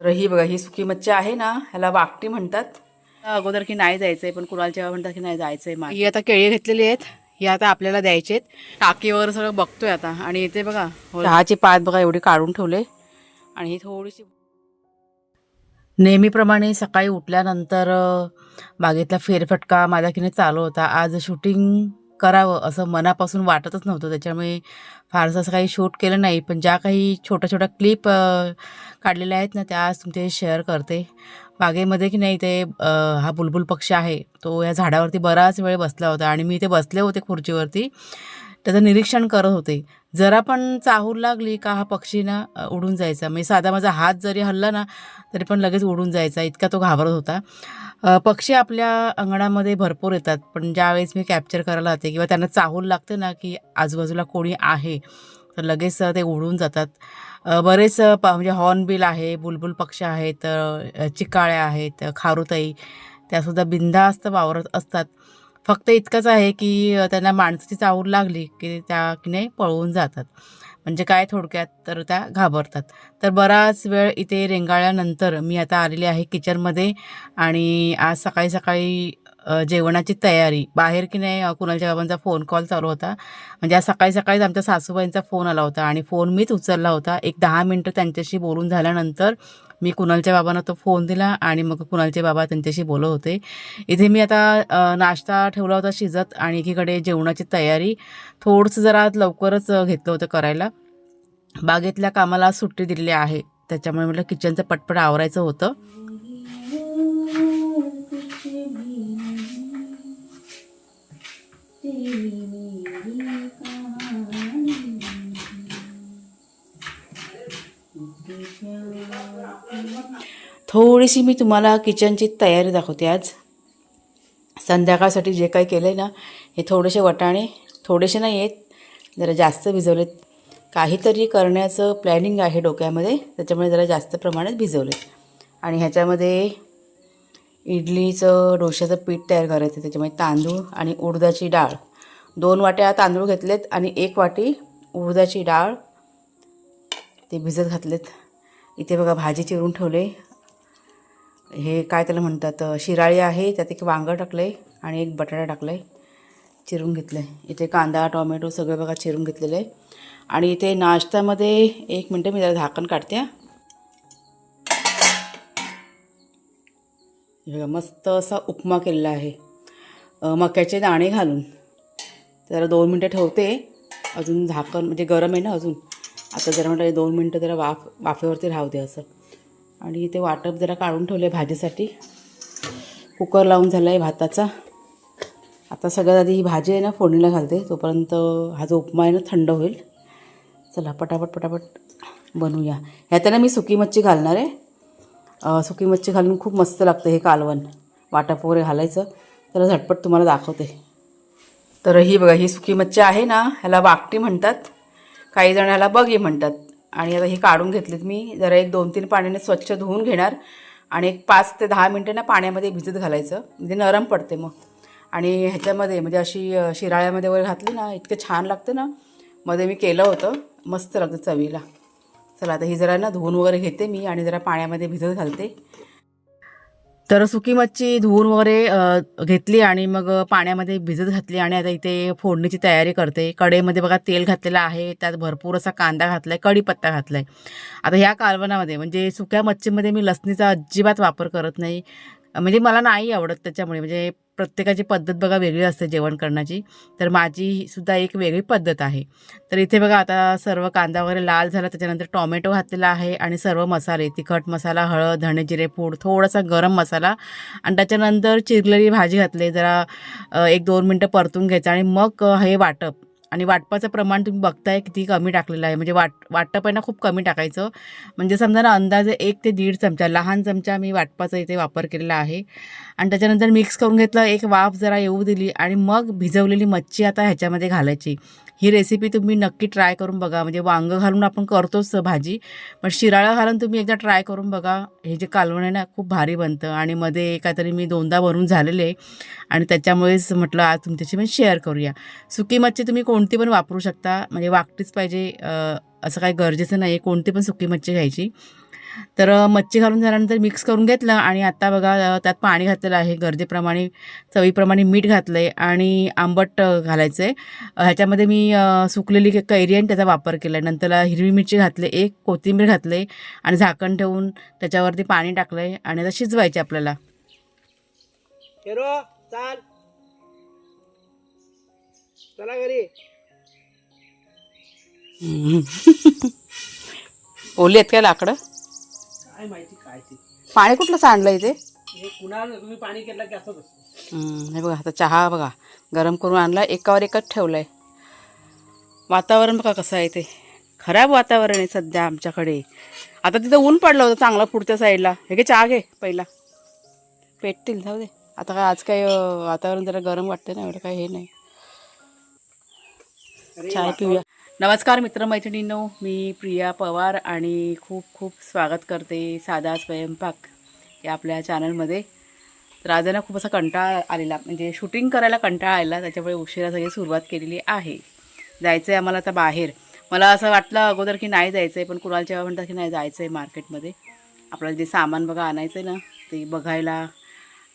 तर ही बघा ही सुकी मच्छी आहे ना ह्याला वाकटी म्हणतात. अगोदर की नाही जायचंय पण कुणाला जेव्हा म्हणतात की नाही जायचंय ही आता केळी घेतलेली आहेत ही आता आपल्याला द्यायची आहेत. टाकीवर सगळं बघतोय आता. आणि इथे बघा चहाची पात बघा एवढी काढून ठेवले. आणि ही थोडीशी नेहमीप्रमाणे सकाळी उठल्यानंतर बागेतला फेरफटका माझ्या किने चालू होता. आज शूटिंग करावं असं मनापासून वाटतच नव्हतं. त्याच्यामुळे फारसं असं काही शूट केलं नाही. पण ज्या काही छोट्या छोट्या क्लिप काढलेल्या आहेत ना त्या आज तुमचे शेअर करते. बागेमध्ये की नाही ते हा बुलबुल पक्षी आहे. तो या झाडावरती बराच वेळ बसला होता आणि मी ते बसले होते खुर्चीवरती. त्याचं निरीक्षण करत होते. जरा पण चाहूल लागली का हा पक्षी ना उडून जायचा. म्हणजे साधा माझा हात जरी हल्ला ना तरी पण लगेच उडून जायचा. इतका तो घाबरत होता. पक्षी आपल्या अंगणामध्ये भरपूर येतात. पण ज्यावेळेस मी कॅप्चर करायला जाते किंवा त्यांना चाहूल लागते ना की आजूबाजूला कोणी आहे तर लगेच ते उडून जातात. बरेच प म्हणजे हॉर्नबिल आहे बुलबुल पक्षी आहेत चिकाळ्या आहेत खारुताई. त्यासुद्धा बिनधास्त वावरत असतात. फक्त इतकंच आहे की त्यांना माणसाची चावूर लागली की त्या की नाही पळवून जातात. म्हणजे काय थोडक्यात तर त्या घाबरतात. तर बराच वेळ इथे रेंगाळल्यानंतर मी आता आलेली आहे किचनमध्ये आणि आज सकाळी सकाळी जेवणाची तयारी. बाहेर की नाही कुणालच्या बाबांचा फोन कॉल चालू होता. म्हणजे आज सकाळी सकाळीच आमच्या सासूबाईंचा फोन आला होता आणि फोन मीच उचलला होता. एक दहा मिनटं त्यांच्याशी बोलून झाल्यानंतर मी कुणालच्या बाबांना तो फोन दिला आणि मग कुणालचे बाबा त्यांच्याशी बोलत होते. इथे मी आता नाश्ता ठेवला होता शिजत आणि एकीकडे जेवणाची तयारी थोडंसं जरा लवकरच घेतलं होतं करायला. बागेतल्या कामाला आज सुट्टी दिलेली आहे. त्याच्यामुळे म्हटलं किचनचं पटपट आवरायचं होतं. थोडीशी मी तुम्हाला किचनची तयारी दाखवते आज. संध्याकाळसाठी जे काही केलं आहे ना हे थोडेसे वटाणे थोडेसे नाही आहेत जरा जास्त भिजवलेत. काहीतरी करण्याचं प्लॅनिंग आहे डोक्यामध्ये त्याच्यामुळे जरा जास्त प्रमाणात भिजवले आणि ह्याच्यामध्ये इडलीचं डोश्याचं पीठ तयार करायचं त्याच्यामध्ये तांदूळ आणि उडदाची डाळ. दोन वाट्या तांदूळ घेतलेत आणि एक वाटी उडदाची डाळ. ते भिजत घातलेत. इथे बघा भाजी चिरून ठेवले. हे काय त्याला म्हणतात शिराळी आहे त्यात एक वांगं टाकलं आहे आणि एक बटाटा टाकला आहे चिरून घेतलं आहे इथे कांदा टोमॅटो सगळं बघा चिरून घेतलेलं आहे आणि इथे नाश्त्यामध्ये एक मिनटं मी जरा झाकण काढते हे. मस्त असा उपमा केलेला आहे. मक्याचे दाणे घालून. जरा दोन मिनटं ठेवते अजून झाकण म्हणजे गरम आहे ना अजून. आता जरा म्हटलं दोन मिनटं जरा वाफ वाफेवरती राहू दे असं. आणि ते वाटप जरा काढून ठेवले भाजीसाठी. कुकर लावून झाला आहे भाताचा. आता सगळ्यात आधी ही भाजी आहे ना फोडणीला घालते. तोपर्यंत हा जो उपमा आहे ना थंड होईल. चला पटापट पटापट बनवूया. ह्यात ना मी सुकी मच्छी घालणार आहे. सुकी मच्छी घालून खूप मस्त लागतं हे कालवण. वाटप वगैरे घालायचं. तर झटपट तुम्हाला दाखवते. तर ही बघा ही सुकी मच्छी आहे ना ह्याला वाकटी म्हणतात. काही जण ह्याला बगी म्हणतात. आणि आता ही काढून घेतलीत मी. जरा एक दोन तीन पाण्याने स्वच्छ धुवून घेणार. आणि एक पाच ते दहा मिनटं ना पाण्यामध्ये भिजत घालायचं. म्हणजे नरम पडते मग. आणि ह्याच्यामध्ये म्हणजे अशी शिराळ्यामध्ये वगैरे घातली ना इतकं छान लागतं ना. मध्ये मी केलं होतं. मस्त लागतं चवीला. चला आता ही जरा ना धुवून वगैरे घेते मी आणि जरा पाण्यामध्ये भिजत घालते. तर सुकी मच्छी धूर वगैरे घेतली आणि मग पाण्यामध्ये भिजत घातली आणि आता इथे फोडणीची तयारी करते. कडेमध्ये बघा तेल घातलेलं आहे. त्यात भरपूर असा कांदा घातला आहे कढीपत्ता घातला आहे आता ह्या कालवणामध्ये म्हणजे सुक्या मच्छीमध्ये मी लसणीचा अजिबात वापर करत नाही. म्हणजे मला नाही आवडत त्याच्यामुळे म्हणजे प्रत्येकाची पद्धत बघा वेगळी असते जेवण करण्याची. तर माझी सुद्धा एक वेगळी पद्धत आहे. तर इथे बघा आता सर्व कांदा वगैरे लाल झाला त्याच्यानंतर टॉमॅटो घातलेला आहे आणि सर्व मसाले तिखट मसाला हळद धणे जिरे पूड थोडासा गरम मसाला आणि त्याच्यानंतर चिरलेली भाजी घातली. जरा एक दोन मिनटं परतून घ्यायचं आणि मग हे वाटप. आणि वाटपाचं प्रमाण तुम्ही बघताय किती कमी टाकलेलं आहे. म्हणजे वाट वाटप आहे ना खूप कमी टाकायचं. म्हणजे समजा ना अंदाजे एक ते दीड चमचा लहान चमचा मी वाटपाचा इथे वापर केलेला आहे. आणि त्याच्यानंतर मिक्स करून घेतलं एक वाफ जरा येऊ दिली आणि मग भिजवलेली मच्छी आता ह्याच्यामध्ये घालायची. ही रेसिपी तुम्ही नक्की ट्राय करून बघा. म्हणजे वांगं घालून आपण करतोच भाजी पण शिराळं घालून तुम्ही एकदा ट्राय करून बघा. हे जे कालवण आहे ना खूप भारी बनतं आणि मध्ये काहीतरी मी दोनदा भरून झालेले आहे आणि त्याच्यामुळेच म्हटलं आज तुमच्याशी मी शेअर करूया. सुकी मच्छी तुम्ही कोणती पण वापरू शकता. म्हणजे वाकटीच पाहिजे असं काही गरजेचं नाही आहे कोणती पण सुकी मच्छी घ्यायची. तर मच्छी घालून झाल्यानंतर मिक्स करून घेतलं आणि आता बघा त्यात पाणी घातलेलं आहे. गरजेप्रमाणे चवीप्रमाणे मीठ घातलं आहे आणि आंबट घालायचं आहे ह्याच्यामध्ये मी सुकलेली क- कैरी आहे त्याचा वापर केला आहे नंतर हिरवी मिरची घातली एक कोथिंबीर घातले आणि झाकण ठेवून त्याच्यावरती पाणी टाकलं आहे आणि आता शिजवायचे आपल्याला. चाल. चला घरी. ओली आहेत काय लाकडं? काय माहिती काय ते? पाणी कुठलं सांडलं इथे हे कुणाल तुम्ही पाणी केलं की असंच असतं हम्म, हे बघा आता चहा बघा गरम करून आणला एकावर एकच ठेवलाय. वातावरण बघा कसं आहे ते. खराब वातावरण आहे सध्या आमच्याकडे. आता तिथं ऊन पडलं होतं चांगलं पुढच्या साईडला. हे घे चहा घे पहिला. पेटतील जाऊ दे. आता काय आज काय अं, वातावरण जरा गरम वाटतं ना एवढं काय हे नाही. चाय पिऊया. नमस्कार मित्रमैत्रिणींनो मी प्रिया पवार आणि खूप खूप स्वागत करते साधा स्वयंपाक या आपल्या चॅनलमध्ये. तर आज ना खूप असा कंटाळा आलेला म्हणजे शूटिंग करायला कंटाळा आलेला त्याच्यामुळे उशिरा सगळी सुरुवात केलेली आहे. जायचं आहे आम्हाला आता बाहेर. मला असं वाटलं अगोदर की नाही जायचं आहे पण कुणाला जेव्हा म्हणतात की नाही जायचं आहे मार्केटमध्ये आपल्याला जे सामान बघा आणायचं आहे ना ते बघायला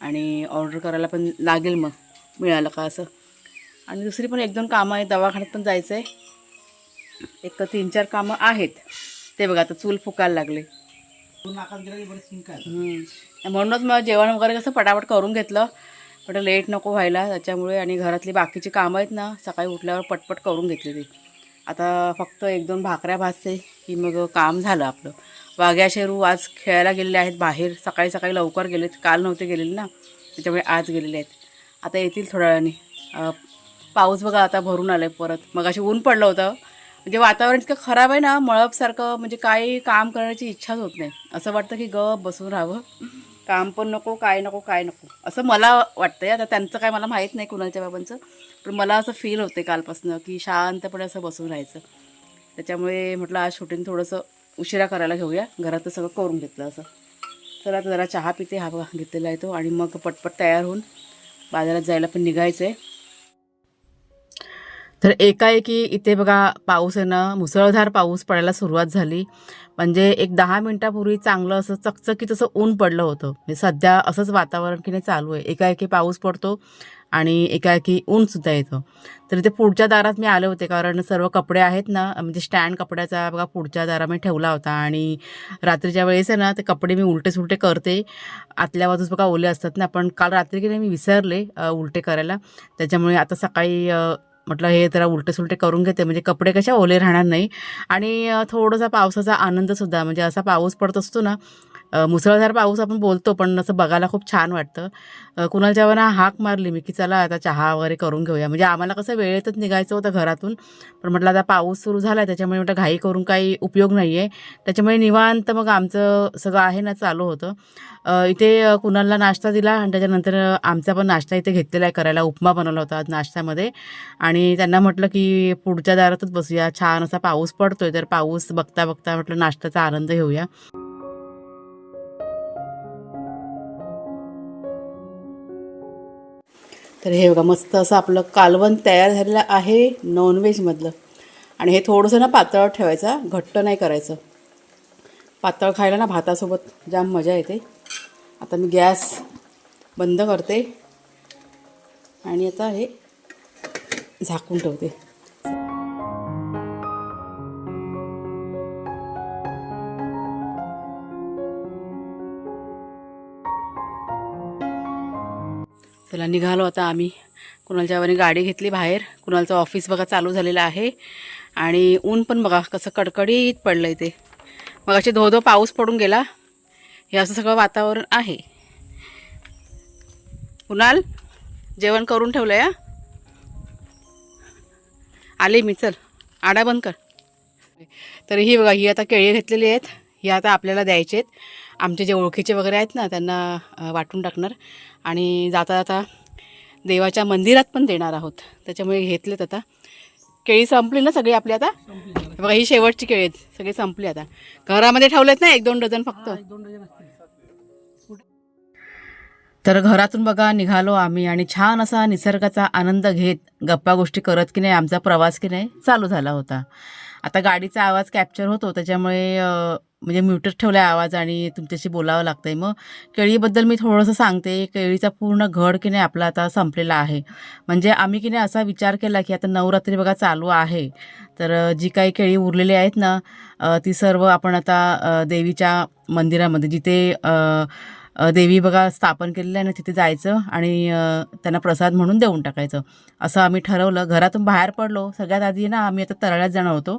आणि ऑर्डर करायला पण लागेल मग मिळालं का असं? आणि दुसरी पण एक दोन कामं आहेत. दवाखान्यात पण जायचं आहे एक तीन चार कामं आहेत. ते बघा आता चूल फुकायला लागले. म्हणूनच मग जेवण वगैरे कसं पटापट करून घेतलं. पण लेट नको व्हायला. त्याच्यामुळे आणि घरातली बाकीची कामं आहेत ना सकाळी उठल्यावर पटपट करून घेतली ती. आता फक्त एक दोन भाकऱ्या भाजते की मग काम झालं आपलं. वाघ्या शेरू आज खेळायला गेलेले आहेत बाहेर. सकाळी सकाळी लवकर गेलेत. काल नव्हते गेलेले ना. त्याच्यामुळे आज गेलेले आहेत. आता येतील थोड्या वेळाने. पाऊस बघा आता भरून आलं आहे परत. मग अशी ऊन पडलं होतं. म्हणजे वातावरण इतकं खराब आहे ना मळपसारखं म्हणजे काही काम करण्याची इच्छाच होत नाही. असं वाटतं की गप बसून राहावं. काम पण नको काय नको काय नको. असं मला वाटतंय. आता त्यांचं काय मला माहीत नाही कुणाच्या बाबांचं. पण मला असं फील होते कालपासनं की शांतपणे असं बसून राहायचं. त्याच्यामुळे म्हटलं आज शूटिंग थोडंसं उशिरा करायला घेऊया. घरात सगळं करून घेतलं असं. चला आता जरा चहा पिते हा घेतलेला आहे तो. आणि मग पटपट तयार होऊन बाजारात जायला पण निघायचं आहे तर एकाएकी इथे बघा पाऊस आहे ना मुसळधार पाऊस पडायला सुरुवात झाली. म्हणजे एक दहा मिनिटापूर्वी चांगलं असं चकचकीत असं ऊन पडलं होतं. म्हणजे सध्या असंच वातावरण की नाही चालू आहे. एकाएकी पाऊस पडतो आणि एकाएकी ऊनसुद्धा येतं. तर इथे पुढच्या दारात मी आले होते कारण सर्व कपडे आहेत ना म्हणजे स्टँड कपड्याचा बघा पुढच्या दारात मी ठेवला होता आणि रात्रीच्या वेळेस आहे ना ते कपडे मी उलटे सुलटे करते. आतल्या बाजूस बघा ओले असतात ना पण काल रात्री की नाही मी विसरले उलटे करायला. त्याच्यामुळे आता सकाळी म्हटलं हे जरा उलटे सुलटे करून घेते म्हणजे कपडे कशा ओले राहणार नाही. आणि थोडासा पावसाचा आनंदसुद्धा म्हणजे असा पाऊस पडत असतो ना मुसळधार पाऊस आपण बोलतो पण असं बघायला खूप छान वाटतं. अ, कुणाल जेव्हा हाक मारली मी की चला आता चहा वगैरे करून घेऊया. म्हणजे आम्हाला कसं वेळेतच निघायचं होतं घरातून पण म्हटलं आता पाऊस सुरू झाला त्याच्यामुळे म्हटलं घाई करून काही उपयोग नाही आहे त्याच्यामुळे निवांत मग आमचं सगळं आहे ना चालू होतं. इथे कुणालला नाश्ता दिला आणि त्याच्यानंतर आमचा पण नाश्ता इथे घेतलेला आहे करायला. उपमा बनवला होता आज नाश्त्यामध्ये. आणि त्यांना म्हटलं की पुढच्या दारातच बसूया. छान असा पाऊस पडतोय तर पाऊस बघता बघता म्हटलं नाश्त्याचा आनंद घेऊया. तर हे बघा मस्त असं आपलं कालवण तयार झालेलं आहे नॉनव्हेजमधलं आणि हे थोडंसं ना पातळ ठेवायचं घट्ट नाही करायचं. पातळ खायला ना भातासोबत जाम मजा येते. आता मी गॅस बंद करते. आणि आता हे झाकून ठेवते. निघालो आता आम्ही. कुणालच्या वानी गाडी घेतली बाहेर. कुणालचं ऑफिस बघा चालू झालेलं आहे. आणि ऊन पण बघा कसं कडकडीत पडलं इथे मग असे धो धो पाऊस पडून गेला. हे असं सगळं वातावरण आहे. कुणाल जेवण करून ठेवलं या आले मी चल. आडा बंद कर. तर ही बघा ही आता केळी घेतलेली आहेत. ही आता आपल्याला द्यायचे आहेत आमचे जे ओळखीचे वगैरे आहेत ना त्यांना वाटून टाकणार. आणि जाता जाता देवाच्या मंदिरात पण देणार आहोत. त्याच्यामुळे घेतलेत आता. केळी संपली ना सगळी आपली आता? बघा ही शेवटची केळी आहेत. सगळी संपली आता. घरामध्ये ठेवलेत ना एक दोन डझन फक्त? एक दोन डझन असतील. तर घरातून बघा निघालो आम्ही आणि छान असा निसर्गाचा आनंद घेत गप्पा गोष्टी करत की नाही आमचा प्रवास की नाही चालू झाला होता. आता गाडीचा आवाज कॅप्चर होतो त्याच्यामुळे म्हणजे म्युटर ठेवला आहे आवाज आणि तुमच्याशी बोलावं लागतं आहे मग. केळीबद्दल मी थोडंसं सांगते केळीचा पूर्ण घड की नाही आपला आता संपलेला आहे. म्हणजे आम्ही की नाही असा विचार केला की आता नवरात्री बघा चालू आहे. तर जी काही केळी उरलेली आहेत ना ती सर्व आपण आता देवीच्या मंदिरामध्ये जिथे देवी बघा स्थापन केलेलं आहे ना तिथे जायचं आणि त्यांना प्रसाद म्हणून देऊन टाकायचं. असं आम्ही ठरवलं. घरातून बाहेर पडलो. सगळ्यात आधी ना आम्ही आता तराळ्यात जाणार होतो.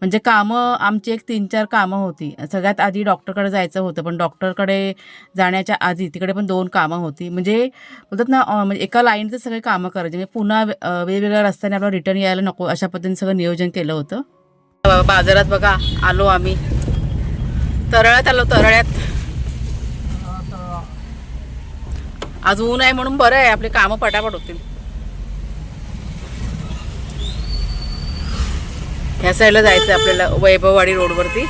म्हणजे कामं आमची एक तीन चार कामं होती. सगळ्यात आधी डॉक्टरकडे जायचं होतं पण डॉक्टरकडे जाण्याच्या आधी तिकडे पण दोन कामं होती. म्हणजे बोलतात ना म्हणजे एका लाईनचं सगळे कामं करायचे. म्हणजे पुन्हा वेगवेगळ्या रस्त्याने आपल्याला रिटर्न यायला नको अशा पद्धतीने सगळं नियोजन केलं होतं. बाजारात बघा आलो आम्ही. तरळ्यात आलो तरळ्यात. आज ऊन आहे म्हणून बरं आहे आपली कामं पटापट होतील. ह्या साईडला जायचं आपल्याला वैभववाडी रोडवरती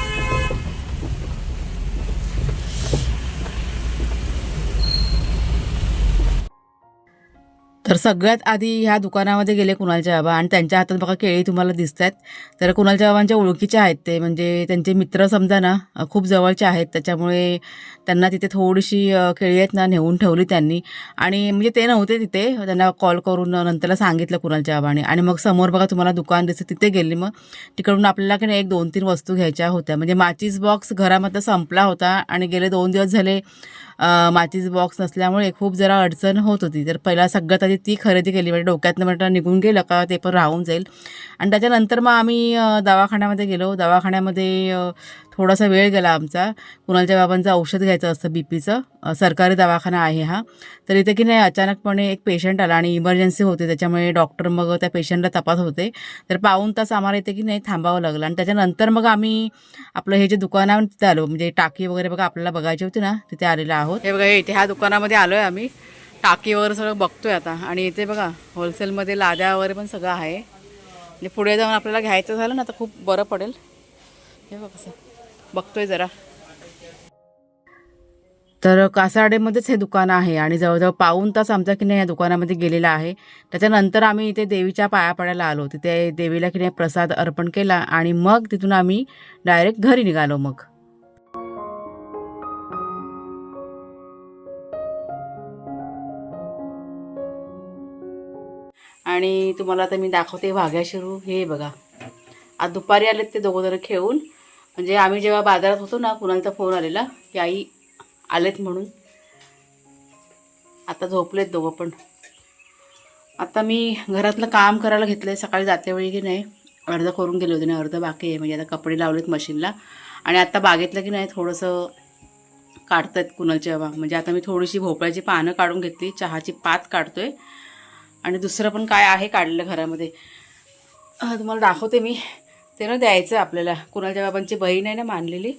तर सगळ्यात आधी ह्या दुकानामध्ये गेले कुणालच्या बाबा आणि त्यांच्या हातात बघा केळी तुम्हाला दिसत आहेत तर कुणालच्या बाबांच्या ओळखीचे आहेत ते म्हणजे त्यांचे मित्र समजा ना खूप जवळचे आहेत त्याच्यामुळे त्यांना तिथे थोडीशी केळी आहेत ना नेऊन ठेवली त्यांनी. आणि म्हणजे ते नव्हते तिथे त्यांना कॉल करून नंतरला सांगितलं कुणालच्या बाबाने. आणि मग समोर बघा तुम्हाला दुकान दिसतं तिथे गेली मग. तिकडून आपल्याला की नाही एक दोन तीन वस्तू घ्यायच्या होत्या. म्हणजे माचीस बॉक्स घरामधला संपला होता आणि गेले दोन दिवस झाले मातीचं बॉक्स नसल्यामुळे खूप जरा अडचण होत होती. तर पहिला सगळ्यात आधी ती खरेदी केली. म्हणजे डोक्यातनं म्हटलं निघून गेलं का ते पण राहून जाईल. आणि त्याच्यानंतर मग आम्ही दवाखान्यामध्ये गेलो. दवाखान्यामध्ये थोडासा वेळ गेला आमचा. कुणालच्या बाबांचं औषध घ्यायचं असतं बी पीचं सरकारी दवाखाना आहे हा. तर इथे की नाही अचानकपणे एक पेशंट आला आणि इमर्जन्सी होते. त्याच्यामुळे डॉक्टर मग त्या पेशंटला तपास होते. तर पाऊन तास आम्हाला इथे की नाही थांबावं लागलं. आणि त्याच्यानंतर मग आम्ही आपलं हे जे दुकान आहे तिथे आलो. म्हणजे टाकी वगैरे बघा आपल्याला बघायची होती ना तिथे आलेलो आहोत. हे बघा इथे ह्या दुकानामध्ये आलो आहे आम्ही. टाकी वगैरे सगळं बघतोय आता. आणि इथे बघा होलसेलमध्ये लाद्या वगैरे पण सगळं आहे. म्हणजे पुढे जाऊन आपल्याला घ्यायचं झालं ना तर खूप बरं पडेल. हे बघ सर. बघतोय जरा. तर कासारडेमध्येच हे दुकान आहे आणि जवळजवळ पाऊन तास आमचा की नाही या दुकानामध्ये गेलेला आहे. त्याच्यानंतर आम्ही इथे देवीच्या पाया पडायला आलो. तिथे देवीला की नाही प्रसाद अर्पण केला आणि मग तिथून आम्ही डायरेक्ट घरी निघालो मग. आणि तुम्हाला आता मी दाखवते वाघ्या शिरू हे बघा. आज दुपारी आलेत ते दोघं जर खेळून. म्हणजे आम्ही जेव्हा बाजारात होतो ना कुणाचा फोन आलेला की आई आलेत म्हणून. आता झोपलेत दोघं पण. आता मी घरातलं काम करायला घेतलं आहे सकाळी जाते वेळी की नाही अर्ध करून गेले होते ना अर्ध बाकी आहे म्हणजे आता कपडे लावलेत मशीनला. आणि आता बागेतलं की नाही थोडंसं काढत आहेत कुणालच्या बाबा म्हणजे आता मी थोडीशी भोपळ्याची पानं काढून घेतली चहाची पात काढतोय. आणि दुसरं पण काय आहे काढलेलं घरामध्ये. तुम्हाला दाखवते मी. ते ना द्यायचं आहे आपल्याला. कुणालच्या बाबांची बहीण आहे ना मानलेली.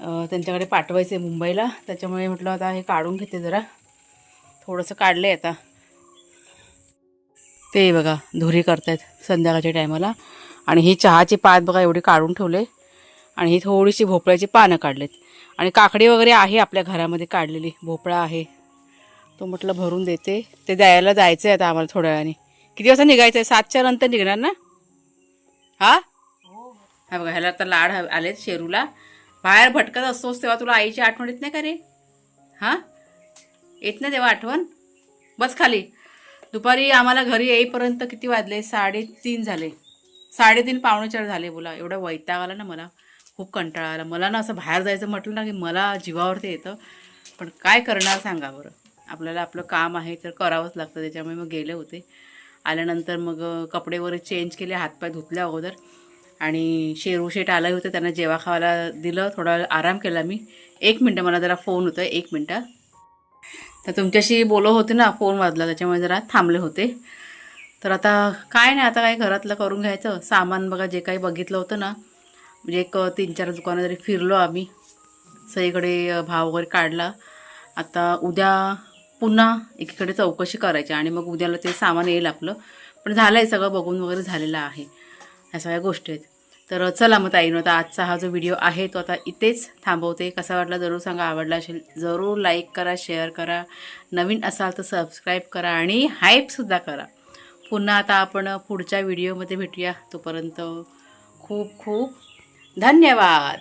त्यांच्याकडे पाठवायचं आहे मुंबईला. त्याच्यामुळे म्हटलं आता हे काढून घेते जरा. थोडंसं काढलं आहे आता. ते बघा धुरी करतायत संध्याकाळच्या टायमाला. आणि ही चहाची पात बघा एवढी काढून ठेवले. आणि ही थोडीशी भोपळ्याची पानं काढलेत. आणि काकडी वगैरे आहे आपल्या घरामध्ये काढलेली. भोपळा आहे. तो म्हटलं भरून देते. ते द्यायला जायचं आहे आता आम्हाला थोड्या वेळाने. किती वाजता निघायचं आहे सातच्या नंतर निघणार ना? हां? हा बघा ह्याला तर लाड आलेत शेरूला. बाहेर भटकत असतोस तेव्हा तुला आईची आठवण येत नाही का रे? हां? येत नाही तेव्हा आठवण? बस खाली. दुपारी आम्हाला घरी येईपर्यंत किती वाजले? साडेतीन झाले. साडेतीन पावणे चार झाले बोला. एवढा वैताग आला ना मला. खूप कंटाळा आला. मला ना असं बाहेर जायचं म्हटलं ना की मला जीवावरती येतं. पण काय करणार सांगा बरं. आपल्याला आपलं काम आहे तर करावंच लागतं. त्याच्यामुळे मग गेले होते. आल्यानंतर मग कपडे वगैरे चेंज केले हातपाय धुतल्या अगोदर. आणि शेरू शेट आलं होतं त्यांना जेवा खावायला दिलं. थोडा आराम केला मी. एक मिनटं मला जरा फोन होतं एक मिनटं. तर तुमच्याशी बोलत होते ना फोन वाजला त्याच्यामुळे जरा थांबले होते. तर आता काय नाही आता काय घरातलं करून घ्यायचं. सामान बघा जे काही बघितलं होतं ना म्हणजे एक तीन चार दुकानं जरी फिरलो आम्ही सगळीकडे भाव वगैरे काढला. आता उद्या पुन्हा एकीकडे चौकशी करायची आणि मग उद्याला ते सामान येईल आपलं. पण झालं आहे सगळं बघून वगैरे झालेलं आहे. ह्या सगळ्या गोष्टी आहेत. तर चला मग ताईनं आता आजचा हा जो व्हिडिओ आहे तो आता इथेच थांबवते. कसा वाटला जरूर सांगा आवडला असेल जरूर लाईक करा शेअर करा. नवीन असाल तर सबस्क्राईब करा आणि हाईपसुद्धा करा. पुन्हा आता आपण पुढच्या व्हिडिओमध्ये भेटूया. तोपर्यंत खूप खूप धन्यवाद.